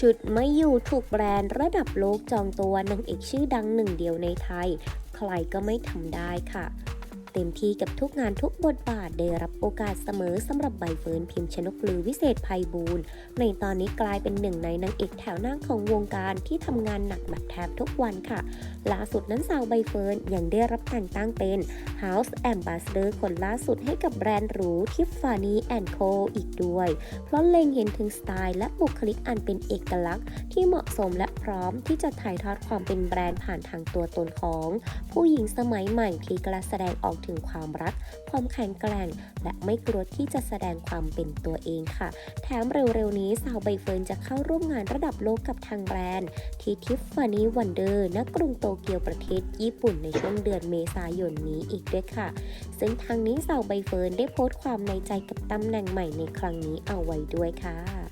ชุดไม่อยู่ถูกแบรนด์ระดับโลกจองตัวนางเอกชื่อดังหนึ่งเดียวในไทย ใครก็ไม่ทำได้ค่ะ เต็มที่กับทุกงานทุกบทบาทได้รับโอกาสเสมอสำหรับใบเฟิร์นพิมพ์ชนกลือวิเศษภัยบูรณ์ในตอนนี้กลายเป็นหนึ่งในนางเอกแถวหน้าของวงการที่ทำงานหนักแบบแทบทุกวันค่ะ ล่าสุดนั้นสาวใบเฟิร์นยังได้รับแต่งตั้งเป็น House Ambassador คนล่าสุดให้กับแบรนด์หรู Tiffany Co อีกด้วย เพราะเล็งเห็นถึงสไตล์และบุคลิกอันเป็นเอกลักษณ์ที่เหมาะสมและพร้อมที่จะถ่ายทอดความเป็นแบรนด์ผ่านทางตัวตนของ ผู้หญิงสมัยใหม่ที่กล้าแสดงออกถึงความรัก ความแข็งแกร่ง และไม่กลัวที่จะแสดงความเป็นตัวเองค่ะ แถมเร็วๆนี้สาวใบเฟิร์นจะเข้าร่วมงานระดับโลกกับทางแบรนด์ ที่ Tiffany Wonder ณกรุงโตเกียวประเทศญี่ปุ่นในช่วงเดือนเมษายนนี้อีกด้วยค่ะ ซึ่งทางนี้สาวใบเฟิร์นได้โพสต์ความในใจกับตำแหน่งใหม่ในครั้งนี้เอาไว้ด้วยค่ะ